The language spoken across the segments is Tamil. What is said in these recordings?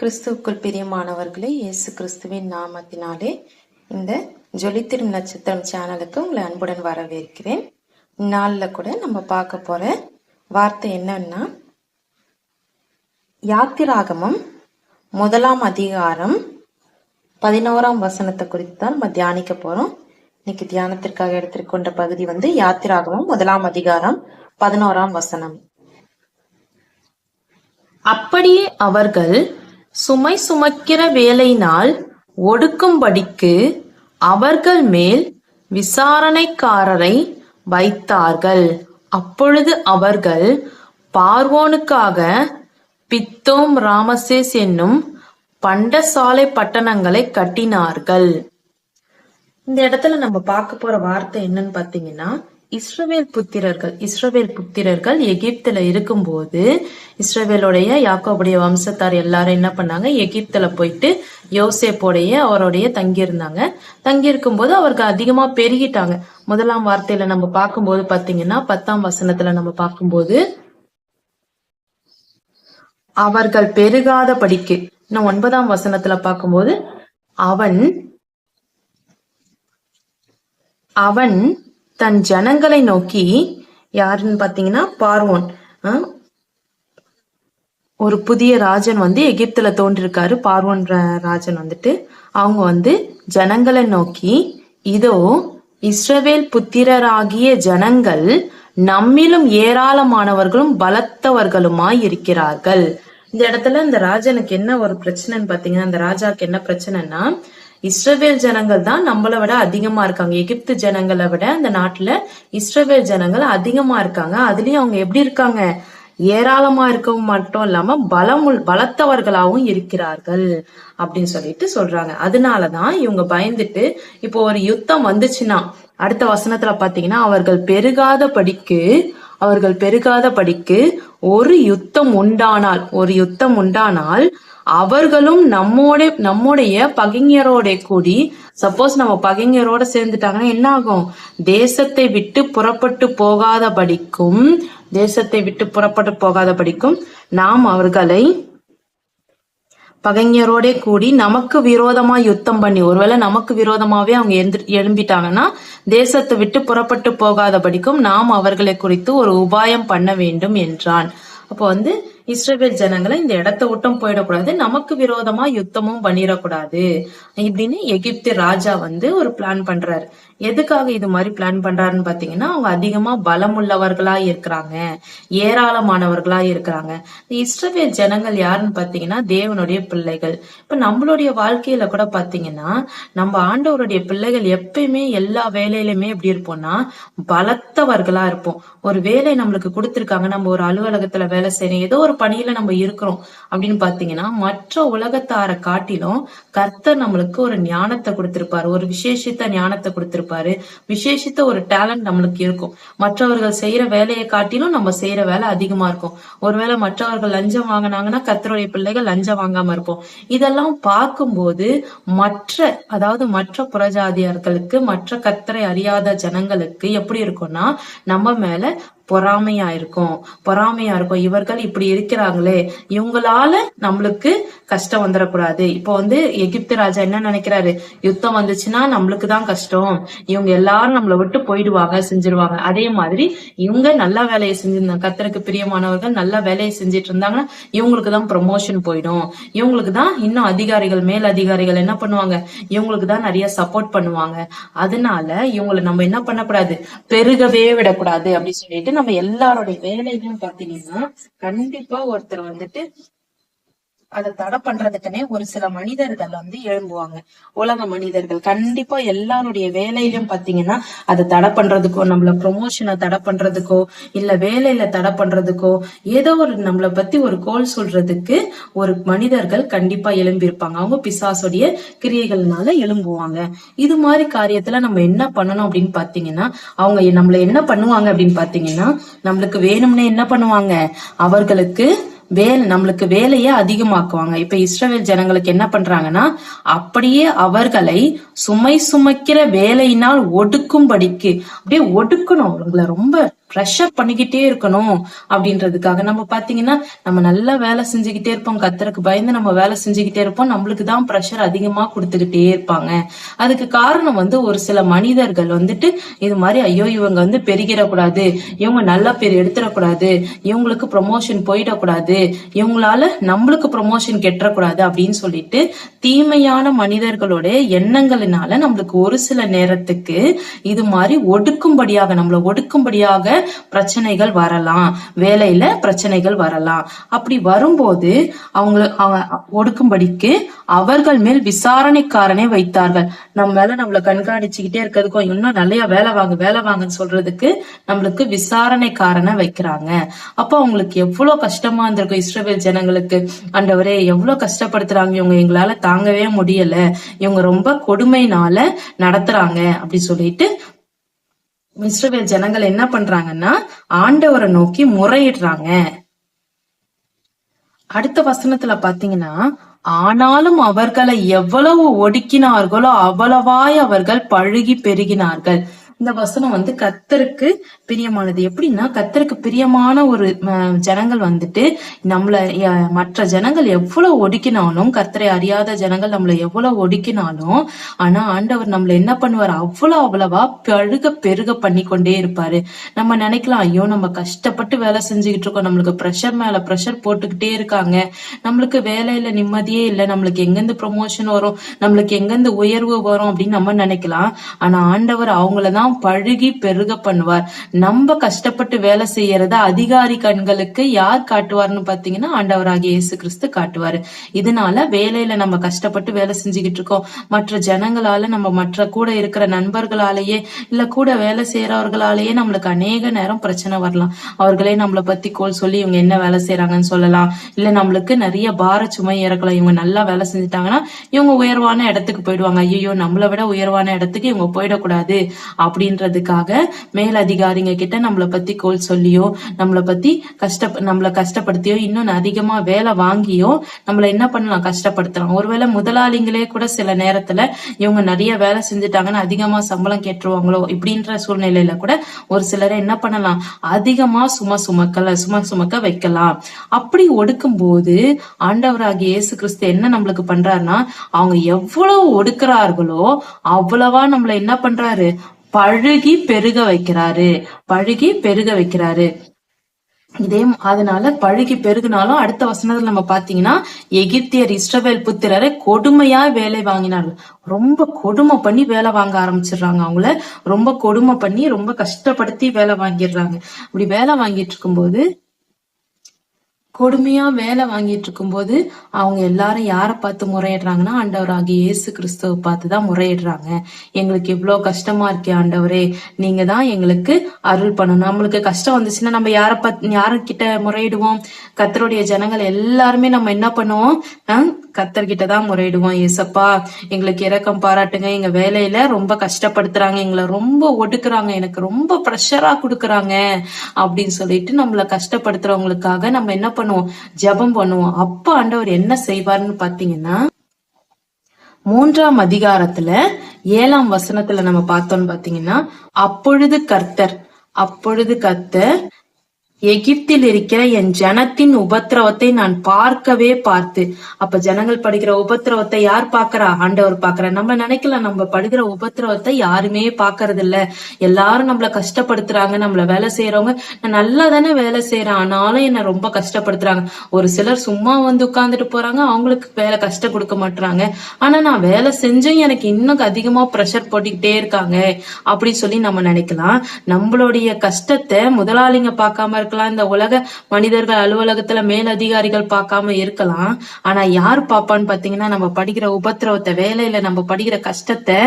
கிறிஸ்துவுக்குள் பிரியமானவர்களே இயேசு கிறிஸ்துவின் நாமத்தினாலே இந்த ஜொலித்திரும் நட்சத்திரம் சேனலுக்கு உங்களை அன்புடன் வரவேற்கிறேன். இந்நாளில் கூட நம்ம பார்க்க போகிற வார்த்தை என்னன்னா யாத்திராகமம் முதலாம் அதிகாரம் பதினோராம் வசனத்தை குறித்து தான் நம்ம தியானிக்க போகிறோம் இன்னைக்கு தியானத்திற்காக எடுத்துக்கொண்ட பகுதி வந்து யாத்திராகமம் முதலாம் அதிகாரம் பதினோராம் வசனம். அப்படியே அவர்கள் சுமை சுமக்கிற வேலையினால் ஒடுக்கும்படிக்கு அவர்கள் மேல் விசாரணைக்காரரை வைத்தார்கள். அப்பொழுது அவர்கள் பார்வோனுக்காக பித்தோம் ராமசேஸ் என்னும் பண்டசாலை பட்டணங்களை கட்டினார்கள். இந்த இடத்துல நம்ம பார்க்க போற வார்த்தை என்னன்னு பாத்தீங்கன்னா இஸ்ரவேல் புத்திரர்கள் இஸ்ரவேல் புத்திரர்கள் எகிப்துல இருக்கும்போது இஸ்ரவேலுடைய யாக்கோபுடைய வம்சத்தார் எல்லாரும் என்ன பண்ணாங்க? எகிப்துல போயிட்டு யோசேப்போடைய அவருடைய தங்கியிருந்தாங்க. தங்கியிருக்கும் போது அவர்கள் அதிகமா பெருகிட்டாங்க. முதலாம் வார்த்தையில நம்ம பார்க்கும்போது பாத்தீங்கன்னா பத்தாம் வசனத்துல நம்ம பார்க்கும்போது அவர்கள் பெருகாத படிக்கு இன்னும் ஒன்பதாம் வசனத்துல பார்க்கும்போது அவன் அவன் தன் ஜனங்களை நோக்கி யாருன்னு பாத்தீங்கன்னா பார்வோன். ஒரு புதிய ராஜன் வந்து எகிப்துல தோன்றிருக்காரு. பார்வோன் ராஜன் வந்துட்டு அவங்க வந்து ஜனங்களை நோக்கி இதோ இஸ்ரவேல் புத்திரராகிய ஜனங்கள் நம்மிலும் ஏராளமானவர்களும் பலத்தவர்களுமாய் இருக்கிறார்கள். இந்த இடத்துல இந்த ராஜனுக்கு என்ன ஒரு பிரச்சனைன்னு பாத்தீங்கன்னா இந்த ராஜாக்கு என்ன பிரச்சனைன்னா இஸ்ரவேல் ஜனங்கள் தான் நம்மளை விட அதிகமா இருக்காங்க. எகிப்து ஜனங்களை விட அந்த நாட்டுல இஸ்ரவேல் ஜனங்கள் அதிகமா இருக்காங்க. அதுலயும் அவங்க எப்படி இருக்காங்க? ஏராளமா இருக்கவும் மட்டும் இல்லாம பலமுள் பலத்தவர்களாகவும் இருக்கிறார்கள் அப்படின்னு சொல்லிட்டு சொல்றாங்க. அதனாலதான் இவங்க பயந்துட்டு இப்போ ஒரு யுத்தம் வந்துச்சுன்னா அடுத்த வசனத்துல பாத்தீங்கன்னா அவர்கள் பெருகாத படிக்கு அவர்கள் பெருகாத படிக்கு ஒரு யுத்தம் உண்டானால் ஒரு யுத்தம் உண்டானால் அவர்களும் நம்மோட நம்முடைய பகைஞரோட கூடி சப்போஸ் நம்ம பகைஞரோட சேர்ந்துட்டாங்கன்னா என்ன ஆகும் தேசத்தை விட்டு புறப்பட்டு போகாத படிக்கும் தேசத்தை விட்டு புறப்பட்டு போகாத படிக்கும் நாம் அவர்களை பகைஞரோட கூடி நமக்கு விரோதமா யுத்தம் பண்ணி ஒருவேளை நமக்கு விரோதமாவே அவங்க எழுந்து எழும்பிட்டாங்கன்னா தேசத்தை விட்டு புறப்பட்டு போகாதபடிக்கும் நாம் அவர்களை குறித்து ஒரு உபாயம் பண்ண வேண்டும் என்றான். அப்போ வந்து இஸ்ரேல் ஜனங்களை இந்த இடத்த விட்டும் போயிடக்கூடாது. நமக்கு விரோதமா யுத்தமும் பண்ணிடக்கூடாது. இப்படின்னு எகிப்து ராஜா வந்து ஒரு பிளான் பண்றாரு. எதுக்காக இது மாதிரி பிளான் பண்றாருன்னு பாத்தீங்கன்னா அவங்க அதிகமா பலமுள்ளவர்களா இருக்கிறாங்க. ஏராளமானவர்களா இருக்கிறாங்க. இஸ்ரவேல் ஜனங்கள் யாருன்னு பாத்தீங்கன்னா தேவனுடைய பிள்ளைகள். இப்ப நம்மளுடைய வாழ்க்கையில கூட பாத்தீங்கன்னா நம்ம ஆண்டவருடைய பிள்ளைகள் எப்பயுமே எல்லா வேலையிலுமே எப்படி இருப்போம்னா பலத்தவர்களா இருப்போம். ஒரு வேலை நம்மளுக்கு கொடுத்துருக்காங்க நம்ம ஒரு அலுவலகத்துல வேலை செய்யணும் ஏதோ ஒரு பணியில நம்ம இருக்கிறோம் அப்படின்னு பாத்தீங்கன்னா மற்ற உலகத்தார காட்டிலும் கர்த்தர் நம்மளுக்கு ஒரு ஞானத்தை கொடுத்திருப்பாரு. ஒரு விசேஷித்த ஞானத்தை கொடுத்திருப்பாரு. விசேஷித்த ஒரு டேலண்ட் நம்மளுக்கு இருக்கும். மற்றவர்கள் செய்யற வேலையை காட்டிலும் நம்ம செய்யற வேலை அதிகமா இருக்கும். ஒருவேளை மற்றவர்கள் லஞ்சம் வாங்கினாங்கன்னா கத்தருடைய பிள்ளைகள் லஞ்சம் வாங்காம இருப்போம். இதெல்லாம் பார்க்கும்போது மற்ற அதாவது மற்ற புறஜாதியார்களுக்கு மற்ற கத்தரை அறியாத ஜனங்களுக்கு எப்படி இருக்கும்னா நம்ம மேல பொறாமையா இருக்கும் பொறாமையா இருக்கும். இவர்கள் இப்படி இருக்கிறாங்களே இவங்களால நம்மளுக்கு கஷ்டம் வந்துடக்கூடாது. இப்போ வந்து எகிப்து ராஜா என்ன நினைக்கிறாரு? யுத்தம் வந்துச்சுன்னா நம்மளுக்கு தான் கஷ்டம். இவங்க எல்லாரும் நம்மளை விட்டு போயிடுவாங்க செஞ்சிருவாங்க. அதே மாதிரி இவங்க நல்ல வேலையை செஞ்சிருந்தாங்க கத்தருக்கு பிரியமானவர்கள் நல்ல வேலையை செஞ்சுட்டு இருந்தாங்கன்னா இவங்களுக்கு தான் ப்ரொமோஷன் போயிடும். இவங்களுக்கு தான் இன்னும் அதிகாரிகள் மேல் அதிகாரிகள் என்ன பண்ணுவாங்க? இவங்களுக்கு தான் நிறைய சப்போர்ட் பண்ணுவாங்க. அதனால இவங்களை நம்ம என்ன பண்ணக்கூடாது? பெருகவே விடக்கூடாது அப்படின்னு சொல்லிட்டு நம்ம எல்லாருடைய வேலையிலும் பாத்தீங்கன்னா கண்டிப்பா ஒருத்தர் வந்துட்டு அதை தடை பண்றதுக்குன்னே ஒரு சில மனிதர்கள் வந்து எழும்புவாங்க. உலக மனிதர்கள். கண்டிப்பா எல்லாருடைய வேலையிலும் பாத்தீங்கன்னா அதை தடை பண்றதுக்கோ நம்மள ப்ரொமோஷனை தடை பண்றதுக்கோ இல்ல வேலையில தடை பண்றதுக்கோ ஏதோ ஒரு நம்மள பத்தி ஒரு கோல் சொல்றதுக்கு ஒரு மனிதர்கள் கண்டிப்பா எழும்பியிருப்பாங்க. அவங்க பிசாசுடைய கிரியைகள்னால எழும்புவாங்க. இது மாதிரி காரியத்துல நம்ம என்ன பண்ணணும் அப்படின்னு பாத்தீங்கன்னா அவங்க நம்மள என்ன பண்ணுவாங்க அப்படின்னு பாத்தீங்கன்னா நம்மளுக்கு வேணும்னே என்ன பண்ணுவாங்க? அவர்களுக்கு வேல் நம்மளுக்கு வேலையை அதிகமாக்குவாங்க. இப்ப இஸ்ரவேல் ஜனங்களுக்கு என்ன பண்றாங்கன்னா அப்படியே அவர்களை சுமை சுமைக்கிற வேலையினால் ஒடுக்கும்படிக்கு அப்படியே ஒடுக்கணும். அவங்கள ரொம்ப ப்ரெஷர் பண்ணிக்கிட்டே இருக்கணும் அப்படின்றதுக்காக. நம்ம பாத்தீங்கன்னா நம்ம நல்லா வேலை செஞ்சுக்கிட்டே இருப்போம். கத்தருக்கு பயந்து நம்ம வேலை செஞ்சுக்கிட்டே இருப்போம். நம்மளுக்கு தான் ப்ரெஷர் அதிகமா கொடுத்துக்கிட்டே இருப்பாங்க. அதுக்கு காரணம் வந்து ஒரு சில மனிதர்கள் வந்துட்டு இது மாதிரி ஐயோ இவங்க வந்து பெருகிடக்கூடாது. இவங்க நல்ல பேர் எடுத்துடக்கூடாது. இவங்களுக்கு ப்ரொமோஷன் போயிடக்கூடாது. இவங்களால நம்மளுக்கு ப்ரொமோஷன் கெட்டக்கூடாது அப்படின்னு சொல்லிட்டு தீமையான மனிதர்களோட எண்ணங்களினால நம்மளுக்கு ஒரு சில நேரத்துக்கு இது மாதிரி ஒடுக்கும்படியாக நம்மளை ஒடுக்கும்படியாக பிரச்சனைகள் வரலாம். வேலையில பிரச்சனைகள் வரலாம். அப்படி வரும்போது அவங்க ஒடுக்கும்படிக்கு அவர்கள் மேல் விசாரணைக்காரனை வைத்தார்கள். நம்ம மேல நம்மள கண்காணிச்சுக்கிட்டே இருக்கிறதுக்கும் இன்னும் நிறைய வேலை வாங்க வேலை வாங்கன்னு சொல்றதுக்கு நம்மளுக்கு விசாரணைக்காரனை வைக்கிறாங்க. அப்போ அவங்களுக்கு எவ்வளவு கஷ்டமா இருந்திருக்கும் இஸ்ரேல் ஜனங்களுக்கு. அண்டவரே எவ்வளவு கஷ்டப்படுத்துறாங்க. இவங்க எங்களால தாங்கவே முடியல. இவங்க ரொம்ப கொடுமைனால நடத்துறாங்க. அப்படி சொல்லிட்டு இஸ்ரவேல் ஜனங்கள் என்ன பண்றாங்கன்னா ஆண்டவரை நோக்கி முறையிடுறாங்க. அடுத்த வசனத்துல பாத்தீங்கன்னா ஆனாலும் அவர்களை எவ்வளவு ஒடுக்கினார்களோ அவ்வளவாய் அவர்கள் பழுகி பெருகினார்கள். இந்த வசனம் வந்து கத்தருக்கு பிரியமானது. எப்படின்னா கத்தருக்கு பிரியமான ஒரு ஜனங்கள் வந்துட்டு நம்மள மற்ற ஜனங்கள் எவ்வளவு ஒடுக்கினாலும் கத்தரை அறியாத ஜனங்கள் நம்மள எவ்வளவு ஒடுக்கினாலும் ஆனா ஆண்டவர் நம்மள என்ன பண்ணுவார்? அவ்வளவு அவ்வளவா பழுக பெருக பண்ணி கொண்டே இருப்பாரு. நம்ம நினைக்கலாம் ஐயோ நம்ம கஷ்டப்பட்டு வேலை செஞ்சுக்கிட்டு இருக்கோம். நம்மளுக்கு ப்ரெஷர் மேல ப்ரெஷர் போட்டுக்கிட்டே இருக்காங்க. நம்மளுக்கு வேலையில நிம்மதியே இல்லை. நம்மளுக்கு எங்கிருந்து ப்ரொமோஷன் வரும்? நம்மளுக்கு எங்கிருந்து உயர்வு வரும் அப்படின்னு நம்ம நினைக்கலாம். ஆனா ஆண்டவர் எல்லாம் பழுகி பெருக பண்ணுவார். நம்ம கஷ்டப்பட்டு வேலை செய்யறத அதிகாரி கண்களுக்கு யார் காட்டுவார்னு பாத்தீங்கன்னா ஆண்டவராகிய இயேசு கிறிஸ்து காட்டுவாரு. இதனால வேலையில நம்ம கஷ்டப்பட்டு வேலை செஞ்சுக்கிட்டு இருக்கோம். மற்ற ஜனங்களால நம்ம மற்ற கூட இருக்கிற நண்பர்களாலேயே இல்ல கூட வேலை செய்யறவர்களாலேயே நம்மளுக்கு அநேக நேரம் பிரச்சனை வரலாம். அவர்களே நம்மளை பத்தி கோல் சொல்லி இவங்க என்ன வேலை செய்யறாங்கன்னு சொல்லலாம். இல்ல நம்மளுக்கு நிறைய பார சுமை இறக்கலாம் இவங்க நல்லா வேலை செஞ்சுட்டாங்கன்னா இவங்க உயர்வான இடத்துக்கு போயிடுவாங்க. ஐயோ நம்மளை விட உயர்வான இடத்துக்கு இவங்க போயிடக்கூடாது. அப்படி அப்படின்றதுக்காக மேலதிகாரிங்க கிட்ட நம்மளை பத்தி கோல் சொல்லியோ நம்மளை பத்தி கஷ்ட நம்மளை கஷ்டப்படுத்தியோ இன்னும் அதிகமா வேலை வாங்கியோ நம்மள என்ன பண்ணலாம்? கஷ்டப்படுத்தலாம். ஒருவேளை முதலாளிங்களே கூட சில நேரத்துல இவங்க நிறைய வேலை செஞ்சுட்டாங்கன்னா அதிகமா சம்பளம் கேட்டுருவாங்களோ இப்படின்ற சூழ்நிலையில கூட ஒரு சிலரை என்ன பண்ணலாம்? அதிகமா சும சுமக்கல சும சுமக்க வைக்கலாம். அப்படி ஒடுக்கும் போது ஆண்டவராகிய இயேசு கிறிஸ்து என்ன நம்மளுக்கு பண்றாருன்னா அவங்க எவ்வளவு ஒடுக்குறார்களோ அவ்வளவா நம்மள என்ன பண்றாரு? பழுகி பெருக வைக்கிறாரு. பழுகி பெருக வைக்கிறாரு. இதே அதனால பழுகி பெருகினாலும் அடுத்த வசனத்துல நம்ம பாத்தீங்கன்னா எகிப்தியர் இஸ்ரவேல் புத்திரரை கொடுமையா வேலை வாங்கினார்கள். ரொம்ப கொடுமை பண்ணி வேலை வாங்க ஆரம்பிச்சிடுறாங்க அவங்கள. ரொம்ப கொடுமை பண்ணி ரொம்ப கஷ்டப்படுத்தி வேலை வாங்கிடுறாங்க. அப்படி வேலை வாங்கிட்டு இருக்கும்போது கொடுமையா வேலை வாங்கிட்டு இருக்கும்போது அவங்க எல்லாரும் யாரை பார்த்து முறையிடுறாங்கன்னா ஆண்டவராகிய இயேசு கிறிஸ்துவை பார்த்து தான் முறையிடுறாங்க. எங்களுக்கு இவ்வளோ கஷ்டமா இருக்கே ஆண்டவரே. நீங்க தான் எங்களுக்கு அருள் பண்ணணும். நம்மளுக்கு கஷ்டம் வந்துச்சுன்னா நம்ம யாரை பார்த்து யாருக்கிட்ட முறையிடுவோம்? கத்தருடைய ஜனங்கள் எல்லாருமே நம்ம என்ன பண்ணுவோம்? கத்தர்கிட்ட தான் முறையிடுவோம். ஏசப்பா எங்களுக்கு இறக்கம் பாராட்டுங்க. எங்க வேலையில ரொம்ப கஷ்டப்படுத்துறாங்க. எங்களை ரொம்ப ஒடுக்குறாங்க. எனக்கு ரொம்ப ப்ரெஷரா கொடுக்குறாங்க அப்படின்னு சொல்லிட்டு நம்மள கஷ்டப்படுத்துறவங்களுக்காக நம்ம என்ன பண்ணுவோம்? ஜெபம் பண்ணுவோம். அப்ப ஆண்டவர் என்ன செய்வார்னு பாத்தீங்கன்னா மூன்றாம் அதிகாரத்துல ஏழாம் வசனத்துல நம்ம பார்த்தோம்னு பாத்தீங்கன்னா அப்பொழுது கர்த்தர் அப்பொழுது கர்த்தர் எகிப்தில் இருக்கிற என் ஜனத்தின் உபத்திரவத்தை நான் பார்க்கவே பார்த்து அப்ப ஜனங்கள் படுகிற உபத்திரவத்தை யார் பாக்குறா ஆண்டவர் பாக்குறா நம்ம நினைக்கலாம் நம்ம படுகிற உபத்திரவத்தை யாருமே பாக்குறது இல்ல எல்லாரும் நம்மள கஷ்டப்படுத்துறாங்க நம்மள வேலை செய்யறவங்க நான் நல்லா தானே வேலை செய்யறேன் ஆனாலும் என்ன ரொம்ப கஷ்டப்படுத்துறாங்க. ஒரு சிலர் சும்மா வந்து உட்கார்ந்துட்டு போறாங்க அவங்களுக்கு வேலை கஷ்டம் கொடுக்க மாட்டுறாங்க ஆனா நான் வேலை செஞ்சும் எனக்கு இன்னும் அதிகமா ப்ரெஷர் போட்டுக்கிட்டே இருக்காங்க. அப்படின்னு சொல்லி நம்ம நினைக்கலாம். நம்மளுடைய கஷ்டத்தை முதலாளிங்க பார்க்காம இருக்கலாம். இந்த உலக மனிதர்கள் அலுவலகத்துல மேலதிகாரிகள் பார்க்காம இருக்கலாம். ஆனா யார் பாப்பான்னு பாத்தீங்கன்னா நம்ம படிக்கிற உபத்திரவத்தை வேலையில நம்ம படிக்கிற கஷ்டத்தை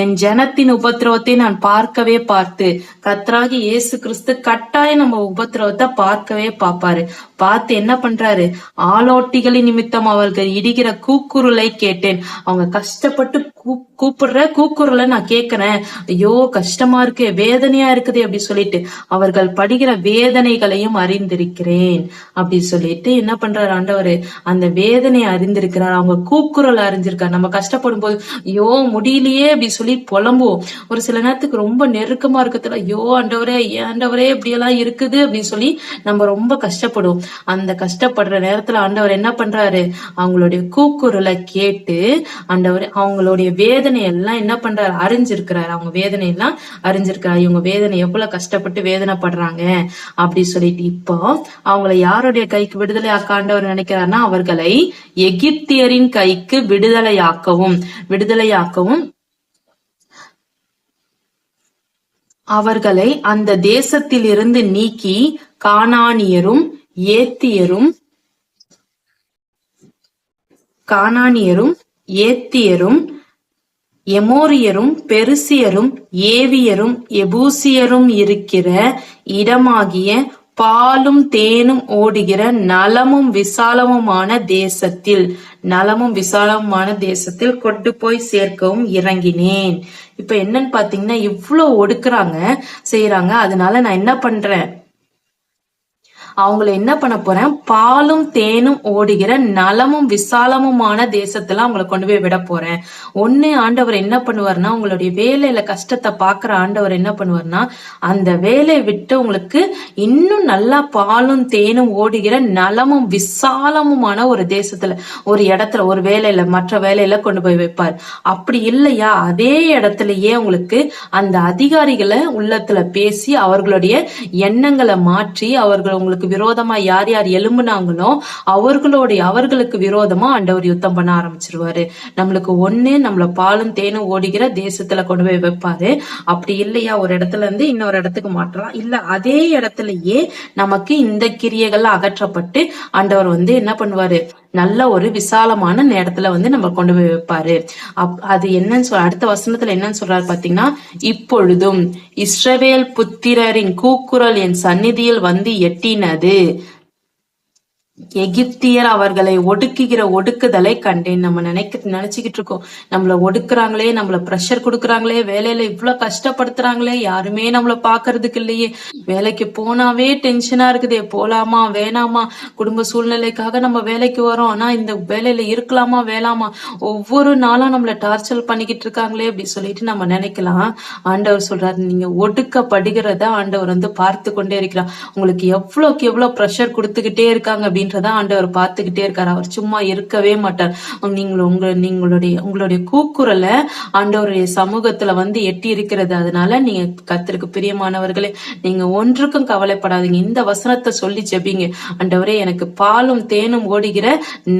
என் ஜனத்தின் உபத்திரவத்தை நான் பார்க்கவே பார்த்து கத்ராகி இயேசு கிறிஸ்து கட்டாயம் நம்ம உபத்திரவத்தை பார்க்கவே பார்ப்பாரு. பார்த்து என்ன பண்றாரு? ஆலோட்டிகளின் நிமித்தம் அவர்கள் இடிகிற கூக்குரலை கேட்டேன். அவங்க கஷ்டப்பட்டு கூ- கூப்பிடுற கூக்குரலை நான் கேட்கிறேன். ஐயோ கஷ்டமா இருக்கு வேதனையா இருக்குது அப்படி சொல்லிட்டு அவர்கள் படுகிற வேதனைகளையும் அறிந்திருக்கிறேன். அப்படி சொல்லிட்டு என்ன பண்றாரு ஆண்டவர்? அந்த வேதனையை அறிந்திருக்கிறார். அவங்க கூக்குரல் அறிஞ்சிருக்காரு. நம்ம கஷ்டப்படும் போது ஐயோ முடியலையே அப்படி சொல்லி புலம்புவோம். ஒரு சில நேரத்துக்கு ரொம்ப நெருக்கமா இருக்கிறதுல ஐயோ ஆண்டவரே ஆண்டவரே இப்படி எல்லாம் இருக்குது அப்படின்னு சொல்லி நம்ம ரொம்ப கஷ்டப்படுவோம். அந்த கஷ்டப்படுற நேரத்துல ஆண்டவர் என்ன பண்றாரு? அவங்களுடைய கூக்குரலை கேட்டு ஆண்டவர் அவங்களுடைய வேதனை எல்லாம் என்ன பண்றாரு? அறிஞ்சிருக்கிறாரு. அவங்க வேதனை எல்லாம் அறிஞ்சிருக்கிறாரு. இவங்க வேதனை எவ்வளவு கஷ்டப்பட்டு வேதனைப்படுறாங்க அப்படி சொல்லிட்டு இப்போ அவங்கள யாருடைய கைக்கு விடுதலை ஆக்காண்டவர் நினைக்கிறாருன்னா அவர்களை எகிப்தியரின் கைக்கு விடுதலையாக்கவும் விடுதலையாக்கவும் அவர்களை அந்த தேசத்திலிருந்து நீக்கி கானானியரும் ஏத்தியரும் கானானியரும் ஏத்தியரும் எமோரியரும் பெருசியரும் ஏவியரும் எபூசியரும் இருக்கிற இடமாகிய பாலும் தேனும் ஓடுகிற நலமும் விசாலமுமான தேசத்தில் நலமும் விசாலமுமான தேசத்தில் கொண்டு போய் சேர்க்கவும் இறங்கினேன். இப்ப என்னன்னு பாத்தீங்கன்னா இவ்வளவு ஒடுக்குறாங்க செய்யறாங்க அதனால நான் என்ன பண்றேன்? அவங்கள என்ன பண்ண போறேன்? பாலும் தேனும் ஓடுகிற நலமும் விசாலமுமான தேசத்துல அவங்கள கொண்டு போய் விட போறேன். ஒண்ணு ஆண்டவர் என்ன பண்ணுவார்னா உங்களுடைய வேலையில கஷ்டத்தை பாக்குற ஆண்டவர் என்ன பண்ணுவார்னா அந்த வேலையை விட்டு உங்களுக்கு இன்னும் நல்லா பாலும் தேனும் ஓடுகிற நலமும் விசாலமுமான ஒரு தேசத்துல ஒரு இடத்துல ஒரு வேலையில மற்ற வேலையில கொண்டு போய் வைப்பார். அப்படி இல்லையா? அதே இடத்துலயே உங்களுக்கு அந்த அதிகாரிகளை உள்ளத்துல பேசி அவர்களுடைய எண்ணங்களை மாற்றி அவர்கள் உங்களுக்கு விரோதமா யார் யார் எழும்புனாங்களோ அவர்களுடைய அவர்களுக்கு விரோதமா ஆண்டவர் யுத்தம் பண்ண ஆரம்பிச்சிருவாரு. நம்மளுக்கு ஒண்ணு நம்மள பாலும் தேனும் ஓடுகிற தேசத்துல கொண்டு போய் வைப்பாரு. அப்படி இல்லையா? ஒரு இடத்துல இருந்து இன்னொரு இடத்துக்கு மாற்றலாம். இல்ல அதே இடத்துலயே நமக்கு இந்த கிரியைகள் அகற்றப்பட்டு ஆண்டவர் வந்து என்ன பண்ணுவாரு? நல்ல ஒரு விசாலமான நேரத்துல வந்து நம்ம கொண்டு போய் வைப்பாரு. அப்- அது என்னன்னு சொல் அடுத்த வசனத்துல என்னன்னு சொல்றாரு பாத்தீங்கன்னா இப்பொழுதும் இஸ்ரவேல் புத்திரரின் கூக்குரல் என் சந்நிதியில் வந்து எட்டினது. எகிப்தியர் அவர்களை ஒடுக்குகிற ஒடுக்குதலை கண்டேன். நம்ம நினைக்க நினைச்சுக்கிட்டு இருக்கோம். நம்மள ஒடுக்குறாங்களே நம்மள ப்ரெஷர் கொடுக்குறாங்களே வேலையில இவ்வளவு கஷ்டப்படுத்துறாங்களே யாருமே நம்மள பாக்குறதுக்கு இல்லையே. வேலைக்கு போனாவே டென்ஷனா இருக்குதே. போலாமா வேணாமா? குடும்ப சூழ்நிலைக்காக நம்ம வேலைக்கு வரோம். ஆனா இந்த வேலையில இருக்கலாமா வேணாமா? ஒவ்வொரு நாளும் நம்மள டார்ச்சர் பண்ணிக்கிட்டு இருக்காங்களே அப்படி சொல்லிட்டு நம்ம நினைக்கலாம். ஆண்டவர் சொல்றாரு நீங்க ஒடுக்கப்படுகிறத ஆண்டவர் வந்து பார்த்து கொண்டே இருக்கிறார். உங்களுக்கு எவ்வளவுக்கு எவ்வளவு ப்ரெஷர் கொடுத்துக்கிட்டே இருக்காங்க அப்படின்னு அப்படின்றத ஆண்டவர் பார்த்துக்கிட்டே இருக்காரு. அவர் சும்மா இருக்கவே மாட்டார். நீங்கள் உங்க நீங்களுடைய உங்களுடைய கூக்குரலை ஆண்டவருடைய சமூகத்துல வந்து எட்டி இருக்கிறது. அதனால நீங்க கத்திற்கு பிரியமானவர்களே நீங்க ஒன்றுக்கும் கவலைப்படாதீங்க. இந்த வசனத்தை சொல்லி ஜெபிங்க. ஆண்டவரே எனக்கு பாலும் தேனும் ஓடுகிற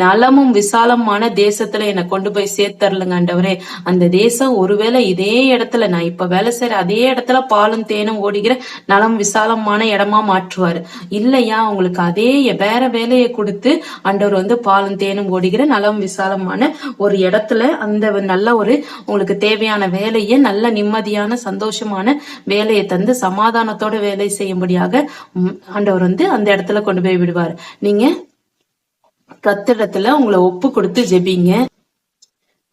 நலமும் விசாலமான தேசத்துல என்னை கொண்டு போய் சேர்த்தரலுங்க ஆண்டவரே. அந்த தேசம் ஒருவேளை இதே இடத்துல நான் இப்ப வேலை செய்யற அதே இடத்துல பாலும் தேனும் ஓடுகிற நலம் விசாலமான இடமா மாற்றுவாரு. இல்லையா? உங்களுக்கு அதே வேற வேலையை கொடுத்து ஆண்டவர் வந்து பாலும் தேனும் ஓடுகிற நலம் விசாலமான ஒரு இடத்துல அந்த நல்ல ஒரு உங்களுக்கு தேவையான வேலையை நல்ல நிம்மதியான சந்தோஷமான வேலையை தந்து சமாதானத்தோட வேலை செய்யும்படியாக ஆண்டவர் வந்து அந்த இடத்துல கொண்டு போய் விடுவார். நீங்க கத்திடத்துல உங்களை ஒப்பு கொடுத்து ஜெபிங்க.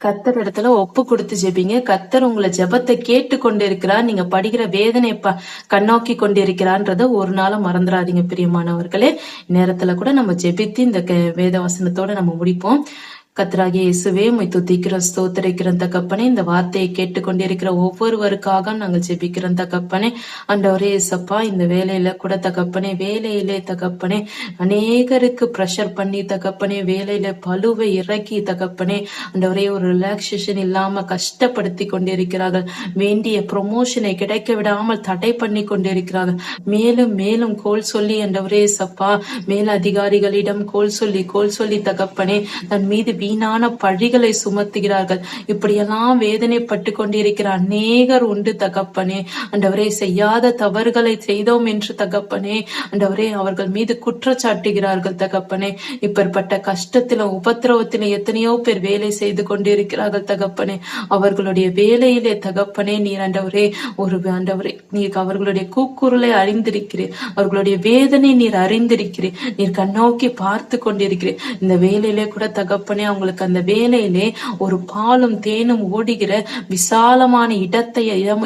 கத்தர் இடத்துல ஒப்பு கொடுத்து ஜெபிங்க. கத்தர் உங்களை ஜெபத்தை கேட்டு கொண்டு இருக்கிறார் நீங்க படிக்கிற வேதனை ப கண்ணோக்கி கொண்டு இருக்கிறான்றத ஒரு நாளும் மறந்துடாதீங்க பிரியமானவர்களே. நேரத்துல கூட நம்ம ஜெபித்து இந்த க- வேத வசனத்தோட நம்ம முடிப்போம். கத்தராகிய இயேசுவே உம்மை துதிக்கிறோம் ஸ்தோத்திரிக்கிறோம் தகப்பனே இந்த வார்த்தையை கேட்டுக்கொண்டிருக்கிற ஒவ்வொருவருக்காக நாங்கள் ஜெபிக்கிறோம் தகப்பனே ஆண்டவரே இயேசப்பா இந்த வேலையில கூட தகப்பனே வேலையிலே தகப்பனே அநேகருக்கு ப்ரெஷர் பண்ணி தகப்பனே வேலையில பழுவை இறக்கி தகப்பனே ஆண்டவரே ஒரு ரிலாக்ஸேஷன் இல்லாம கஷ்டப்படுத்தி கொண்டிருக்கிறார்கள். வேண்டிய ப்ரொமோஷனை கிடைக்க விடாமல் தடை பண்ணி கொண்டிருக்கிறார்கள். மேலும் மேலும் கோல் சொல்லி ஆண்டவரே சப்பா மேல் அதிகாரிகளிடம் கோல் சொல்லி கோல் சொல்லி தகப்பனே தன் மீது வீணான பழிகளை சுமத்துகிறார்கள். இப்படியெல்லாம் வேதனைப்பட்டு கொண்டிருக்கிற அநேகர் உண்டு தகப்பனே. அண்டவரே செய்யாத தவறுகளை செய்தோம் என்று தகப்பனே. அண்டவரே அவர்கள் மீது குற்றச்சாட்டுகிறார்கள் தகப்பனே. இப்பேற்பட்ட கஷ்டத்திலும் உபத்திரவத்திலும் எத்தனையோ பேர் வேலை செய்து கொண்டிருக்கிறார்கள் தகப்பனே. அவர்களுடைய வேலையிலே தகப்பனே நீர் ஆண்டவரே ஒரு ஆண்டவரே நீர் அவர்களுடைய கூக்குரலை அறிந்திருக்கிறேன் அவர்களுடைய வேதனை நீர் அறிந்திருக்கிறேன் நீர் கண்ணோக்கி பார்த்து கொண்டிருக்கிறேன் இந்த வேலையிலே கூட தகப்பனே அவங்களுக்கு அந்த வேலையிலே ஒரு பாலும் தேனும் ஓடுகிற விசாலமான இடத்தை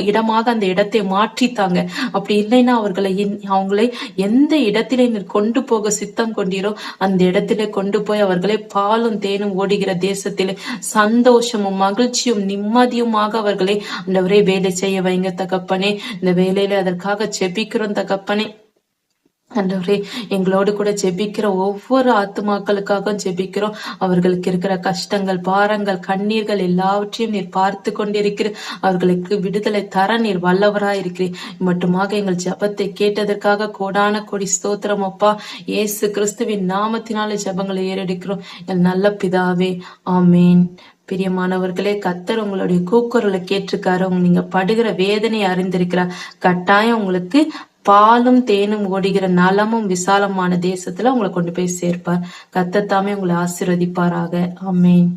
இடமாக அந்த இடத்தை மாற்றித்தாங்க. அப்படி இல்லைன்னா அவர்களை அவங்களை எந்த இடத்திலே நீர் கொண்டு போக சித்தம் கொண்டீரோ அந்த இடத்திலே கொண்டு போய் அவர்களை பாலும் தேனும் ஓடுகிற தேசத்திலே சந்தோஷமும் மகிழ்ச்சியும் நிம்மதியுமாக அவர்களை ஆண்டவரே வேலை செய்ய வைங்க தகப்பனே. இந்த வேலையில அதற்காக செபிக்கிறோம் தகப்பனே. ஆண்டவரே எங்களோடு கூட ஜெபிக்கிற ஒவ்வொரு ஆத்துமாக்களுக்காகவும் ஜெபிக்கிறோம். அவர்களுக்கு இருக்கிற கஷ்டங்கள் பாரங்கள் கண்ணீர்கள் எல்லாவற்றையும் நீர் பார்த்து கொண்டிருக்கிற அவர்களுக்கு விடுதலை தர நீர் வல்லவராய் இருக்கிறேன் மட்டுமாக எங்கள் ஜெபத்தை கேட்டதற்காக கோடான கொடி ஸ்தோத்திரம் அப்பா. இயேசு கிறிஸ்துவின் நாமத்தினாலே ஜெபங்களை ஏறெடுக்கிறோம். என் நல்ல பிதாவே ஆமேன். பிரியமானவர்களே கத்தர் உங்களுடைய கூக்குரலை கேட்டிருக்காரு. நீங்க படுகிற வேதனை அறிந்திருக்கிறார். கட்டாயம் உங்களுக்கு பாலும் தேனும் ஓடுகிற நலமும் விசாலமான தேசத்துல உங்களை கொண்டு போய் சேர்ப்பார். கத்தத்தாமே உங்களை ஆசிர்வதிப்பாராக. அமேன்